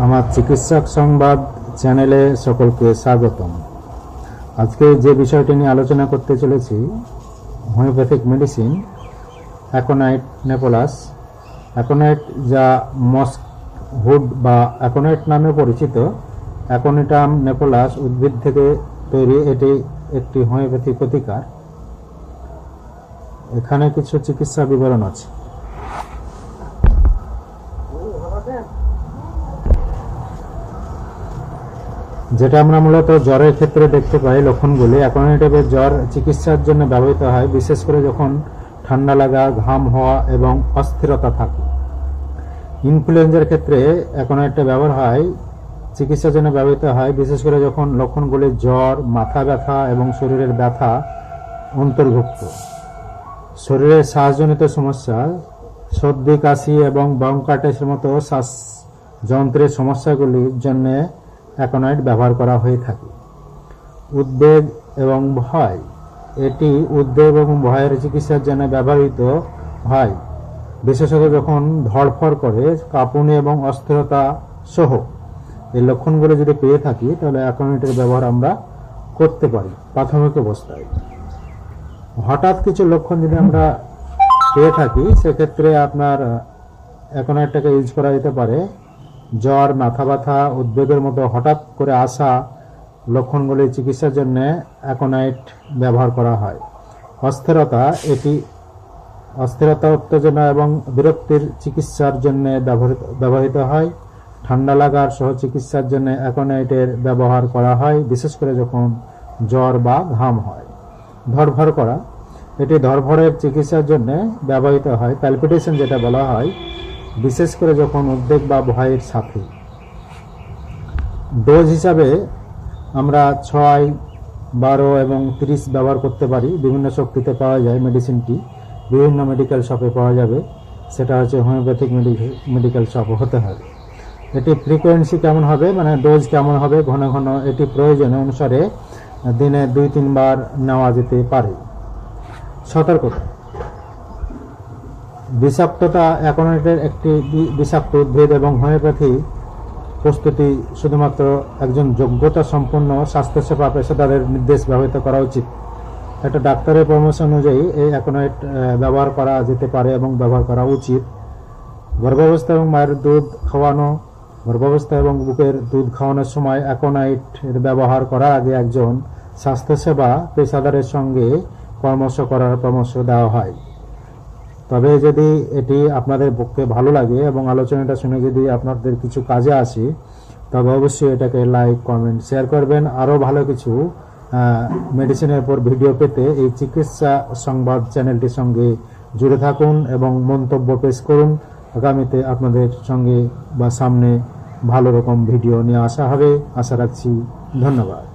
আমার চিকিৎসক সংবাদ চ্যানেলে সকলকে স্বাগতম। আজকে যে বিষয়টি নিয়ে আলোচনা করতে চলেছি, homeopathic medicine, aconite napellus. Aconite যা মস্ক হুড বা অ্যাকোনাইট নামে পরিচিত, অ্যাকোনিটাম নেপোলাস উদ্ভিদ থেকে তৈরি এটি একটি হোমিওপ্যাথিক প্রতিকার। এখানে কিছু চিকিৎসা বিবরণ আছে। যেটা আমরা মূলত জ্বরের ক্ষেত্রে দেখতে পাই লক্ষণগুলি। অ্যাকোনাইটিভের জ্বর চিকিৎসার জন্য ব্যবহৃত হয়, বিশেষ করে যখন ঠান্ডা লাগা, ঘাম হওয়া এবং অস্থিরতা থাকে। ইনফ্লুয়েঞ্জার ক্ষেত্রে অ্যাকোনাইটটা ব্যবহার হয়, চিকিৎসার জন্য ব্যবহৃত হয়, বিশেষ করে যখন লক্ষণগুলি জ্বর, মাথা ব্যথা এবং শরীরের ব্যথা অন্তর্ভুক্ত। শরীরের শ্বাসজনিত সমস্যা, সর্দি, কাশি এবং ব্রঙ্কাইটিসের মতো শ্বাস যন্ত্রের সমস্যাগুলির জন্য অ্যাকোনাইট ব্যবহার করা হয়ে থাকে। উদ্বেগ এবং ভয়, এটি উদ্বেগ এবং ভয়ের চিকিৎসার জন্য ব্যবহৃত হয়, বিশেষত যখন ধড়ফড় করে, কাঁপুনি এবং অস্থিরতা সহ। এই লক্ষণগুলো যদি পেয়ে থাকি, তাহলে অ্যাকোনাইটের ব্যবহার আমরা করতে পারি, প্রাথমিক অবস্থায়। হঠাৎ কিছু লক্ষণ যদি আমরা পেয়ে থাকি, সেক্ষেত্রে আপনার অ্যাকোনাইটটাকে ইউজ করা যেতে পারে। জ্বর মাথা ব্যথা উদ্বেগের মতো হঠাৎ করে আসা লক্ষণগুলি চিকিৎসার জন্য অ্যাকোনাইট ব্যবহার করা হয়। অস্থিরতা, এটি অস্থিরতা, উত্তেজনা এবং বিরক্তির চিকিৎসার জন্য ব্যবহৃত হয়। ঠান্ডা লাগার সহ চিকিৎসার জন্য অ্যাকোনাইটের ব্যবহার করা হয়, বিশেষ করে যখন জ্বর বা ঘাম হয়। ধরফর করা, এটি ধরভরের চিকিৎসার জন্য ব্যবহৃত হয়। প্যালপিটেশন যেটা বলা হয় বিশেষ করে যখন উদ্বেগ বা ভয়ের সাথে। ডোজ হিসাবে আমরা ছয়, বারো এবং তিরিশ ব্যবহার করতে পারি। বিভিন্ন শক্তিতে পাওয়া যায় মেডিসিনটি। বিভিন্ন মেডিকেল শপে পাওয়া যাবে। সেটা হচ্ছে হোমিওপ্যাথিক মেডিকেল শপ হতে হবে। এটি ফ্রিকোয়েন্সি কেমন হবে মানে ডোজ কেমন হবে, ঘন ঘন এটি প্রয়োজন অনুসারে দিনে দুই, তিনবার নেওয়া যেতে পারে। সতর্কতা। বিষাক্ততা অ্যাকোনাইটের একটি বিষাক্ত উদ্ভিদ এবং হোমিওপ্যাথি প্রস্তুতি শুধুমাত্র একজন যোগ্যতা সম্পন্ন স্বাস্থ্যসেবা পেশাদারের নির্দেশ ব্যবহৃত করা উচিত। একটা ডাক্তারের পরামর্শ অনুযায়ী এই অ্যাকোনাইট ব্যবহার করা যেতে পারে এবং ব্যবহার করা উচিত। গর্ভাবস্থা এবং মায়ের দুধ খাওয়ানো, গর্ভাবস্থা এবং বুকের দুধ খাওয়ানোর সময় অ্যাকোনাইট এর ব্যবহার করার আগে একজন স্বাস্থ্যসেবা পেশাদারের সঙ্গে পরামর্শ করার পরামর্শ দেওয়া হয়। তবে যদি এটি আপনাদের পক্ষে ভালো লাগে এবং আলোচনাটা শুনে যদি আপনাদের কিছু কাজে আসে, তবে অবশ্যই এটাকে লাইক কমেন্ট শেয়ার করবেন। আরও ভালো কিছু মেডিসিনের উপর ভিডিও পেতে এই চিকিৎসা সংবাদ চ্যানেলটির সঙ্গে জুড়ে থাকুন এবং মন্তব্য পেশ করুন। আগামীতে আপনাদের সঙ্গে বা সামনে ভালো রকম ভিডিও নিয়ে আসা হবে। আশা রাখছি, ধন্যবাদ।